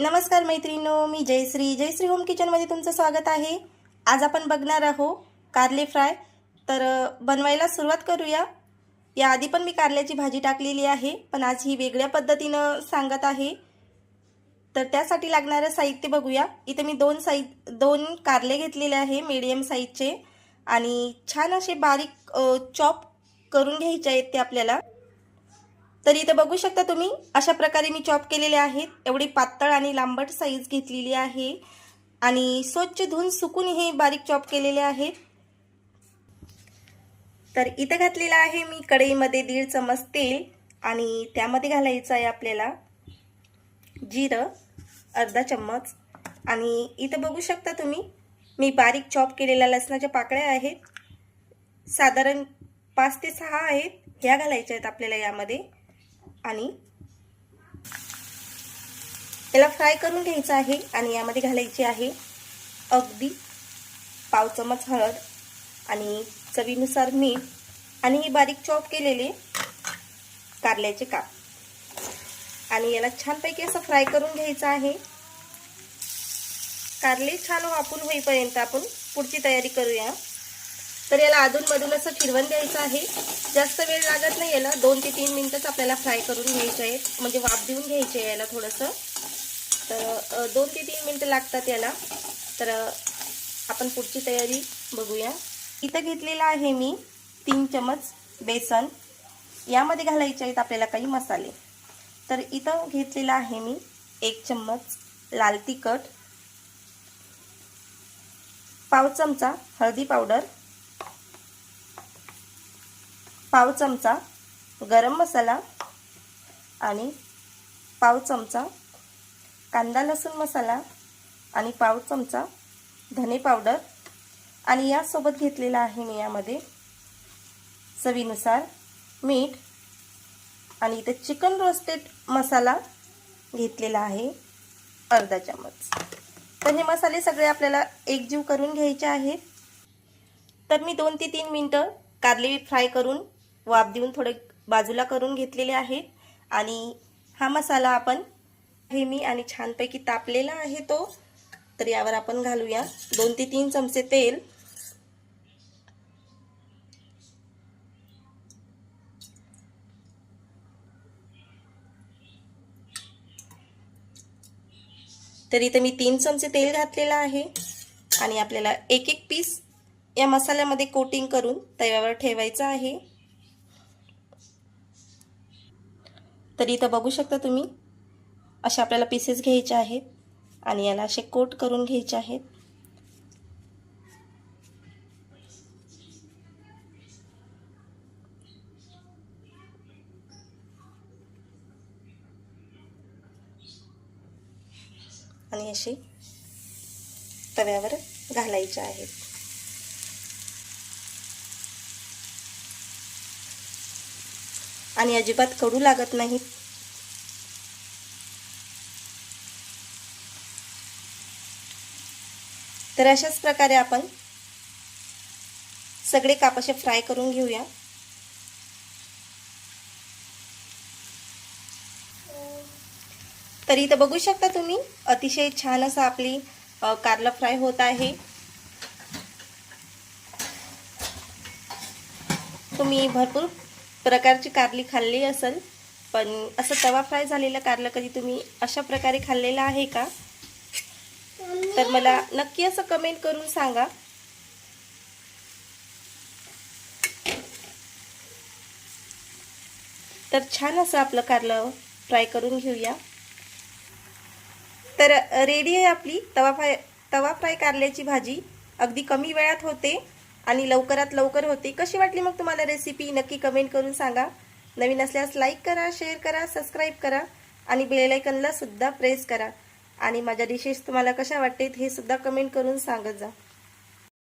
नमस्कार मैत्रिणो मी जयश्री. जयश्री होम किचनमध्ये तुमचं स्वागत आहे. आज आपण बघणार आहो कारले फ्राय. तर बनवायला सुरुवात करूया. याआधी पण मी कारल्याची भाजी टाकलेली आहे पण आज ही वेगळ्या पद्धतीनं सांगत आहे. तर त्यासाठी लागणारं साहित्य बघूया. इथे मी दोन साई दोन कारले घेतलेले आहे मीडियम साईजचे आणि छान असे बारीक चॉप करून घ्यायचे आहेत ते आपल्याला. तर इथे बघू शकता तुम्ही अशा प्रकारे मी चॉप केलेले आहेत. एवढी पातळ आणि लांबट साईज घेतलेली आहे. आणि स्वच्छ धुवून सुकून हे बारीक चॉप केलेले आहेत. तर इथं घातलेलं आहे मी कढईमध्ये दीड चमच तेल आणि त्यामध्ये घालायचं आहे आपल्याला जिरं अर्धा चम्मच. आणि इथं बघू शकता तुम्ही मी बारीक चॉप केलेल्या लसणाच्या पाकळ्या आहेत. साधारण पाच ते सहा आहेत. ह्या घालायच्या आहेत आपल्याला यामध्ये. आणि याला फ्राय करून घ्यायचं आहे आणि यामध्ये घालायची आहे अगदी पाव चमच हळद आणि चवीनुसार मीठ आणि ही बारीक चॉप केलेले कारल्याचे काप. आणि याला छानपैकी असं फ्राय करून घ्यायचं आहे. कारले छान वापून होईपर्यंत आपण पुढची तयारी करूया. तर याला अधूनमधून असं फिरवून द्यायचं आहे. जास्त वेळ लागत नाही याला. दोन ते तीन मिनटंच आपल्याला फ्राय करून घ्यायचे आहेत. म्हणजे वाफ देऊन घ्यायचे आहे याला थोडंसं. तर दोन ते तीन मिनटं लागतात याला. तर आपण पुढची तयारी बघूया. इथं घेतलेला आहे मी तीन चमच बेसन. यामध्ये घालायचे आहेत आपल्याला काही मसाले. तर इथं घेतलेला आहे मी एक चम्मच लाल तिखट पाव चमचा हळदी पावडर पाव चमचा गरम मसाला आणि पाव चमचा कांदा लसूण मसाला आणि पाव चमचा धने पावडर. आणि यासोबत घेतलेला आहे मी यामध्ये चवीनुसार मीठ आणि इथे चिकन रोस्टेड मसाला घेतलेला आहे अर्धा चम्मच तर हे मसाले सगळे आपल्याला एकजीव करून घ्यायचे आहेत. तर मी दोन ते तीन मिनटं कारले फ्राय करून वाफ देऊन थोडे बाजूला करून घेतलेले आहेत. आणि हा मसाला आपण हेमी आणि छानपैकी तापलेला आहे तो. तर यावर आपण घालूया दोन ते तीन चमचे तेल. तर इथं मी तीन चमचे तेल घातलेलं आहे. आणि आपल्याला एक एक पीस या मसाल्यामध्ये कोटिंग करून तव्यावर ठेवायचं आहे. तर इथं बघू शकता तुम्ही. असे आपल्याला पीसेस घ्यायचे आहेत आणि याला असे कोट करून घ्यायचे आहेत. आणि असे तव्यावर घालायचे आहेत. आणि अजिबात कडू लागत नाहीत तर अशाच प्रकारे आपण सगळे कापसे फ्राय करून घेऊया. तर इथं बघू शकता तुम्ही अतिशय छान असं आपली कारला फ्राय होत आहे. तुम्ही भरपूर प्रकारची कारली खाल्ली असेल पण असं तवा फ्राय झालेलं कारलं कधी तुम्ही अशा प्रकारे खाल्लेलं आहे का? तर मला नक्की असं कमेंट करून सांगा. तर छान असं आपलं कारलं फ्राय करून घेऊया. तर रेडी आहे आपली तवा फ्राय तवा फ्राय कारल्याची भाजी. अगदी कमी वेळात होते. आणि लवकरात लवकर होते. कशी वाटली मग तुम्हाला रेसिपी नक्की कमेंट करून सांगा. नवीन असल्यास लाईक करा शेअर करा सबस्क्राईब करा आणि बेलायकनला सुद्धा प्रेस करा. आणि माझ्या डिशेस तुम्हाला कशा वाटतात हे सुद्धा कमेंट करून सांगत जा.